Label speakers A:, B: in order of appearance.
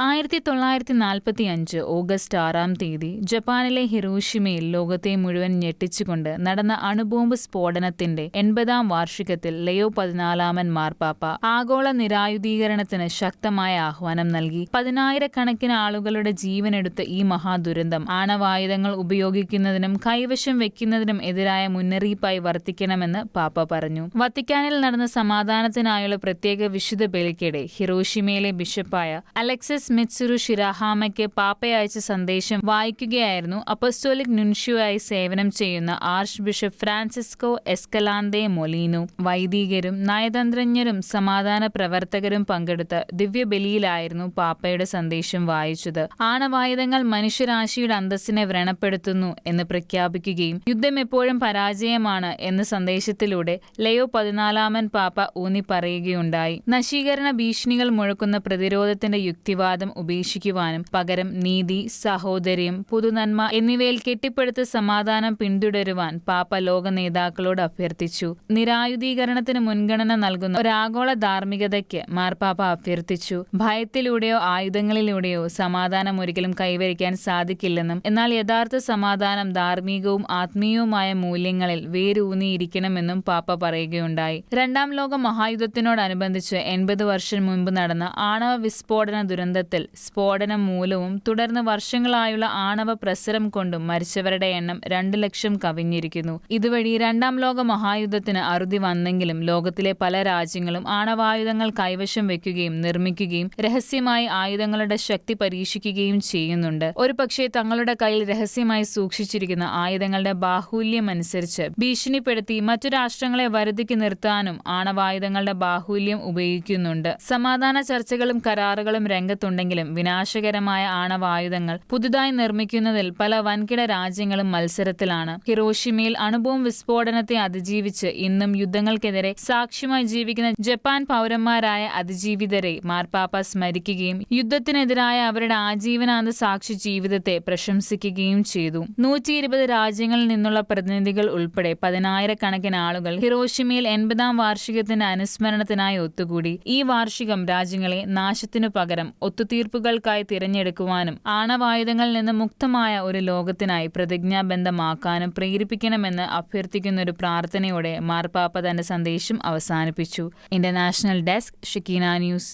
A: ആയിരത്തി തൊള്ളായിരത്തി നാൽപ്പത്തി അഞ്ച് ഓഗസ്റ്റ് ആറാം തീയതി ജപ്പാനിലെ ഹിറോഷിമയിൽ ലോകത്തെ മുഴുവൻ ഞെട്ടിച്ചുകൊണ്ട് നടന്ന അണുബോംബ് സ്ഫോടനത്തിന്റെ എൺപതാം വാർഷികത്തിൽ ലയോ പതിനാലാമൻ മാർപ്പാപ്പ ആഗോള നിരായുധീകരണത്തിന് ശക്തമായ ആഹ്വാനം നൽകി. പതിനായിരക്കണക്കിന് ആളുകളുടെ ജീവനെടുത്ത ഈ മഹാദുരന്തം ആണവായുധങ്ങൾ ഉപയോഗിക്കുന്നതിനും കൈവശം വെക്കുന്നതിനും എതിരായ മുന്നറിയിപ്പായി വർത്തിക്കണമെന്ന് പാപ്പ പറഞ്ഞു. വത്തിക്കാനിൽ നടന്ന സമാധാനത്തിനായുള്ള പ്രത്യേക വിശുദ്ധ ബലിക്കിടെ ഹിറോഷിമയിലെ ബിഷപ്പായ അലക്സിസ് മിത്സുരു ഷിരാഹാമയ്ക്ക് പാപ്പയച്ച സന്ദേശം വായിക്കുകയായിരുന്നു അപ്പസ്റ്റോലിക് നുൻഷ്യുവായി സേവനം ചെയ്യുന്ന archbishop Francisco Escalante Molina. വൈദികരും നയതന്ത്രജ്ഞരും സമാധാന പ്രവർത്തകരും പങ്കെടുത്ത ദിവ്യബലിയിലായിരുന്നു പാപ്പയുടെ സന്ദേശം വായിച്ചത്. ആണവായുധങ്ങൾ മനുഷ്യരാശിയുടെ അന്തസ്സിനെ വ്രണപ്പെടുത്തുന്നു എന്ന് പ്രഖ്യാപിക്കുകയും യുദ്ധം എപ്പോഴും പരാജയമാണ് എന്ന സന്ദേശത്തിലൂടെ ലയോ പതിനാലാമൻ പാപ്പ ഊന്നി പറയുകയുണ്ടായി നശീകരണ ഭീഷണികൾ മുഴക്കുന്ന പ്രതിരോധത്തിന്റെ യുക്തിവാദം ഉപേക്ഷിക്കുവാനും പകരം നീതി സഹോദര്യം പുതുനന്മ എന്നിവയിൽ കെട്ടിപ്പടുത്ത് സമാധാനം പിന്തുടരുവാൻ പാപ്പ ലോക നേതാക്കളോട് അഭ്യർത്ഥിച്ചു. നിരായുധീകരണത്തിന് മുൻഗണന നൽകുന്ന ഒരാഗോള ധാർമ്മികതയ്ക്ക് മാർപ്പാപ്പ അഭ്യർത്ഥിച്ചു. ഭയത്തിലൂടെയോ ആയുധങ്ങളിലൂടെയോ സമാധാനം ഒരിക്കലും കൈവരിക്കാൻ സാധിക്കില്ലെന്നും എന്നാൽ യഥാർത്ഥ സമാധാനം ധാർമ്മികവും ആത്മീയവുമായ മൂല്യങ്ങളിൽ വേരൂന്നിയിരിക്കണമെന്നും പാപ്പ പറയുകയുണ്ടായി. രണ്ടാം ലോക മഹായുദ്ധത്തിനോടനുബന്ധിച്ച് എൺപത് വർഷം മുൻപ് നടന്ന ആണവ വിസ്ഫോടന ദുരന്തത്തിൽ സ്ഫോടനം മൂലവും തുടർന്ന് വർഷങ്ങളായുള്ള ആണവ പ്രസരം കൊണ്ടും മരിച്ചവരുടെ എണ്ണം രണ്ട് ലക്ഷം കവിഞ്ഞിരിക്കുന്നു. ഇതുവഴി രണ്ടാം ലോക മഹായുദ്ധത്തിന് അറുതി വന്നെങ്കിലും ലോകത്തിലെ പല രാജ്യങ്ങളും ആണവായുധങ്ങൾ കൈവശം വെക്കുകയും നിർമ്മിക്കുകയും രഹസ്യമായി ആയുധങ്ങളുടെ ശക്തി പരീക്ഷിക്കുകയും ചെയ്യുന്നുണ്ട്. ഒരു പക്ഷേ തങ്ങളുടെ കയ്യിൽ രഹസ്യമായി സൂക്ഷിച്ചിരിക്കുന്ന ആയുധങ്ങളുടെ ബാഹുല്യമനുസരിച്ച് ഭീഷണിപ്പെടുത്തി മറ്റു രാഷ്ട്രങ്ങളെ വരുതിക്ക് നിർത്താനും ആണവായുധങ്ങളുടെ ബാഹുല്യം ഉപയോഗിക്കുന്നുണ്ട്. സമാധാന ചർച്ചകളും കരാറുകളും രംഗത്തുണ്ടെങ്കിലും വിനാശകരമായ ആണവായുധങ്ങൾ പുതുതായി നിർമ്മിക്കുന്നതിൽ പല വൻകിട രാജ്യങ്ങളും മത്സരത്തിലാണ്. ഹിറോഷിമയിൽ അണുബോം വിസ്ഫോടനത്തെ അതിജീവിച്ച് ഇന്നും യുദ്ധങ്ങൾക്കെതിരെ സാക്ഷ്യമായി ജീവിക്കുന്ന ജപ്പാൻ പൗരന്മാരായ അതിജീവിതരെ മാർപ്പാപ്പ സ്മരിക്കുകയും യുദ്ധത്തിനെതിരായ അവരുടെ ആജീവനാന്ത സാക്ഷി ജീവിതത്തെ പ്രശംസിക്കുകയും ചെയ്തു. നൂറ്റി ഇരുപത് രാജ്യങ്ങളിൽ നിന്നുള്ള പ്രതിനിധികൾ ഉൾപ്പെടെ പതിനായിരക്കണക്കിന് ആളുകൾ ഹിറോഷിമയിൽ എൺപതാം വാർഷികത്തിന്റെ അനുസ്മരണത്തിനായി ഒത്തുകൂടി. ഈ വാർഷികം രാജ്യങ്ങളെ നാശത്തിനു പകരം ഒത്തുതീർപ്പുകൾക്കായി തിരഞ്ഞെടുക്കുവാനും ആണവായുധങ്ങളിൽ നിന്ന് മുക്തമായ ഒരു ലോകത്തിനായി പ്രതിജ്ഞാബന്ധമാക്കാനും പ്രേരിപ്പിക്കണമെന്ന് അഭ്യർത്ഥിക്കുന്ന ഒരു പ്രാർത്ഥനയോടെ മാർപ്പാപ്പ തന്റെ സന്ദേശം അവസാനിപ്പിച്ചു. ഇന്റർനാഷണൽ ഡെസ്ക് ഷിക്കീന ന്യൂസ്.